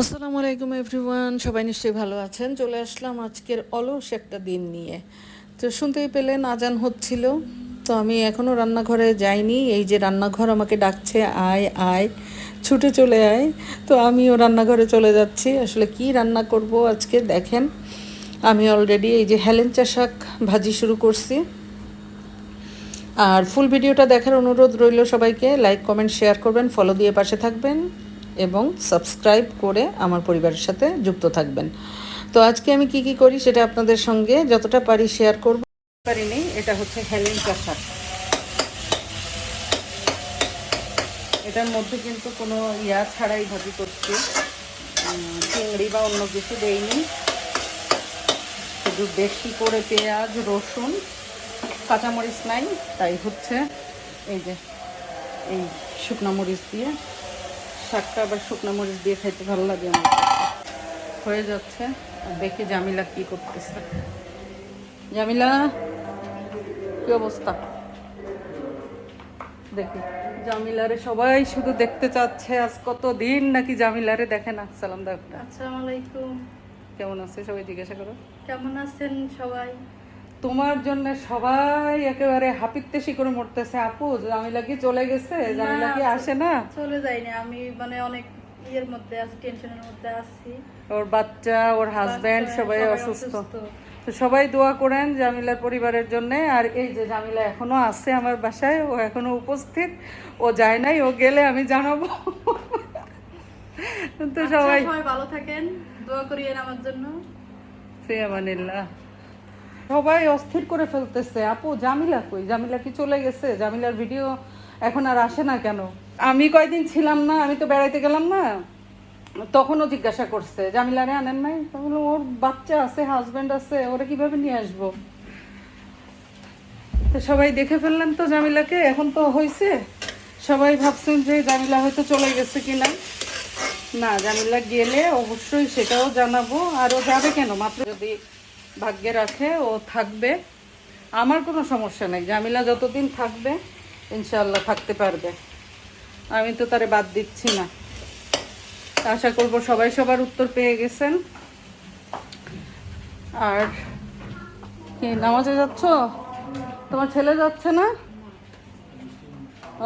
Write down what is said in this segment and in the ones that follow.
আসসালামু আলাইকুম এভরিওয়ান, সবাই নিশ্চয়ই ভালো আছেন। চলে আসলাম আজকের অলস একটা দিন নিয়ে। তো শুনতেই পেলেন, আজান হচ্ছিল। তো আমি এখনও রান্নাঘরে যাইনি। এই যে রান্নাঘর আমাকে ডাকছে, আয় আয়, ছুটে চলে আয়। তো আমিও রান্নাঘরে চলে যাচ্ছি। আসলে কি রান্না করব আজকে দেখেন। আমি অলরেডি এই যে হেলেঞ্চা শাক ভাজি শুরু করছি। আর ফুল ভিডিওটা দেখার অনুরোধ রইল সবাইকে। লাইক কমেন্ট শেয়ার করবেন ফলো দিয়ে পাশে থাকবেন। এবং সাবস্ক্রাইব করে আমার পরিবারের সাথে যুক্ত থাকবেন। তো আজকে আমি কি কি করি সেটা আপনাদের সঙ্গে যতটা পারি শেয়ার করব। পারিনি এটা হচ্ছে হেলেঞ্চা শাক এটার মধ্যে কিন্তু কোনো ইয়া ছাড়াই ভাজি করছি। চিংড়ি বা অন্য কিছু দেইনি। শুধু বেশি করে পেঁয়াজ, রসুন, কাঁচামরিচ নাই, তাই হচ্ছে এই যে, এই শুকনো মরিচ দিয়ে শাকটা আবার শুকনো মরিচ দিয়ে খাইতে ভালো লাগে আমার হয়ে যাচ্ছে। আর দেখি জামিলা কি করতেছে। জামিলা কি অবস্থা? দেখি। জামিলারে সবাই শুধু দেখতে চাচ্ছে আজ কত দিন নাকি জামিলারে দেখে না। সালাম দাও একটা। আসসালামু আলাইকুম। কেমন আছে সবাই জিজ্ঞাসা করো। কেমন আছেন সবাই? তোমার জন্য সবাই একেবারে হাপিত্তেশি করে মরতেছে। আপু জামিলা কি চলে গেছে? জামিলা কি আসে না? চলে যাইনি আমি মানে অনেক ইয়ের মধ্যে আছি টেনশনের মধ্যে আছি। ওর বাচ্চা ওর হাজবেন্ড সবাই অসুস্থ। তো সবাই দোয়া করেন জামিলার পরিবারের জন্য। আর এই যে জামিলা এখনও আছে আমার বাসায় ও এখনও উপস্থিত। ও যায় নাই ও গেলে আমি জানাব। তো আচ্ছা, সবাই সবাই ভালো থাকেন। দোয়া করিয়েন আমার জন্য। ফিয়ামানিল্লাহ। সবাই অস্থির করে ফেলতেছে। আপু, জামিলা কই? জামিলা কি চলে গেছে? জামিলার ভিডিও এখন আর আসে না কেন? আমি কয়দিন ছিলাম না, আমি তো বেড়াইতে গেলাম না। তখনও জিজ্ঞাসা করছে, জামিলারে আনেন নাই? ওর বাচ্চা আছে হাজবেন্ড আছে, ওরা কীভাবে নিয়ে আসব? তো সবাই দেখে ফেললেন তো জামিলাকে, এখন তো হয়েছে সবাই ভাবছেন যে জামিলা হয়তো চলে গেছে কিনা। না, জামিলা গেলে অবশ্যই সেটাও জানাব। আর ও যাবে কেন? মাত্র যদি ভাগ্যে রাখে ও থাকবে। আমার কোনো সমস্যা নেই। জামিলা যতদিন থাকবে ইনশাল্লাহ থাকতে পারবে। আমি তো তারে বাদ দিচ্ছি না। আশা করব সবাই সবার উত্তর পেয়ে গেছেন। আর কি, নামাজে যাচ্ছ? তোমার ছেলে যাচ্ছে না?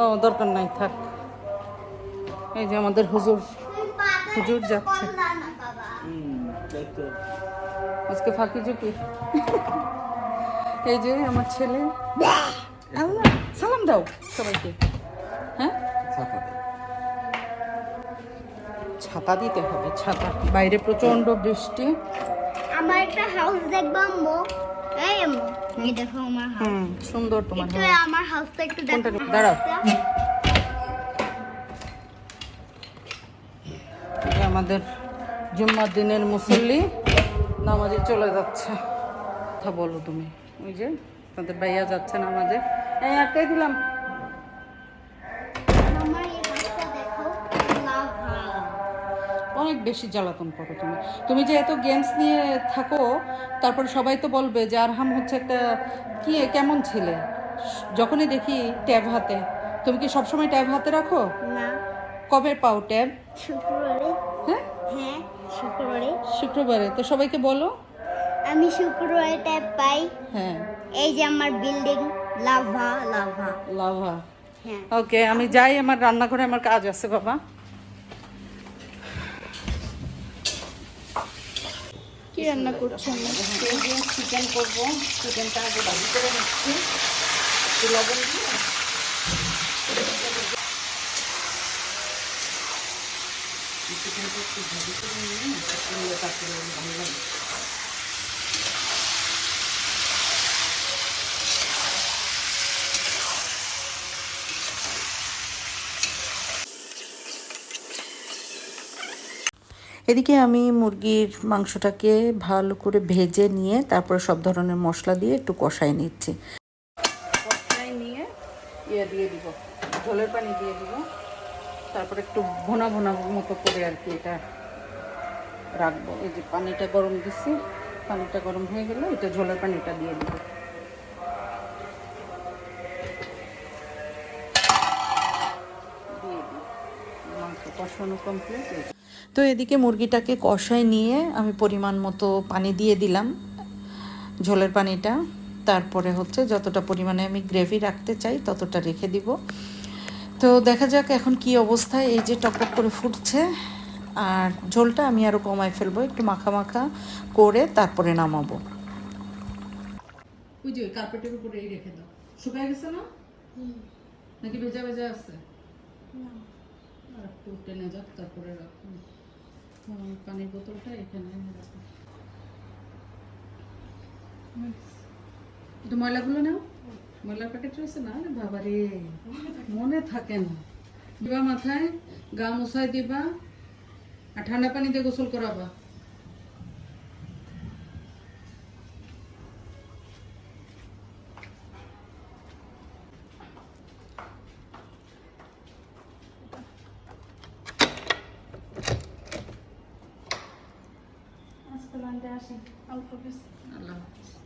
ও, দরকার নাই, থাক। এই যে আমাদের হুজুর। হুজুর যাচ্ছে। আজকে ফাঁকি ঝুঁকি এই যে আমার ছেলে। আল্লাহ, সালাম দাও। সবাইকে। হ্যাঁ? ছাতা দিতে হবে ছাতা। বাইরে প্রচণ্ড বৃষ্টি। আমার একটা হাউস দেখব আম্মু। এই আম্মু এই দেখো আমার হাউস হুম সুন্দর তোমার একটু আমার হাউসটা একটু দেখো। দাঁড়াও। আমাদের জুম্মার দিনের মুসল্লি। নামাজে চলে যাচ্ছে। কথা বলো তুমি। ওই যে তাদের ভাইয়া যাচ্ছে নামাজে। এই আটকাই দিলাম। অনেক বেশি জ্বালাতন করো তুমি। তুমি যে এত গেমস নিয়ে থাকো তারপর সবাই তো বলবে যে আরহাম হচ্ছে একটা কি কেমন ছেলে? যখনই দেখি ট্যাব হাতে তুমি কি সবসময় ট্যাব হাতে রাখো? না। কবে পাও ট্যাব? হ্যাঁ? হ্যাঁ। শুক্রবারে। শুক্রবারে। তো সবাইকে বলো। আমি শুক্রবারে ট্যাব পাই। হ্যাঁ। এই যে আমার বিল্ডিং লাভা লাভা লাভা হ্যাঁ। ওকে আমি যাই আমার রান্নাঘরে আমার কাজ আছে বাবা। কি রান্না করছেন? চিকেন করব। চিকেনটা আগে ভাজি করে নিচ্ছি। লবণ দিয়ে। এদিকে আমি মুরগির মাংসটাকে ভালো করে ভেজে নিয়ে তারপরে সব ধরনের মশলা দিয়ে একটু কষাই নিচ্ছি। কষাই নিয়ে ইয়ে দিয়ে দিব, ঝোলের পানি দিয়ে দিব। তারপরে একটু ভোনা ভোনা মতো করে আর কি এটা রাখব। এই যে পানিটা গরম দিচ্ছি পানিটা গরম হয়ে গেলে এটা ঝোলের পানিটা দিয়ে দিব। কমপ্লিট তো এদিকে মুরগিটাকে কষায় নিয়ে আমি পরিমাণ মতো পানি দিয়ে দিলাম, ঝোলের পানিটা। তারপরে হচ্ছে যতটা পরিমাণে আমি গ্রেভি রাখতে চাই ততটা রেখে দিব। তো দেখা যাক এখন কি অবস্থায় এই যে টকটক করে ফুটছে। আর ঝোলটা আমি আরও কমায় ফেলব একটু মাখা মাখা করে তারপরে নামাবো। ওই যে ওই কার্পেটের উপরে এই রেখে দাও। শুকায় গেছে না? নাকি ভেজা ভেজা আছে? আর একটু টেনে যাক তারপরে রাখুন হুম, পানির বোতলটা এখানে রাখো একটু ময়লাগুলো নাও। ময়লার প্যাকেট রয়েছে না আরে বাবা রে? মনে থাকে না। দিবা মাথায় গা মশাই দিবা আর ঠান্ডা পানি দিয়ে গোসল করাবা। আজকে লাইনটা আসি আল্লাহ হাফিজ।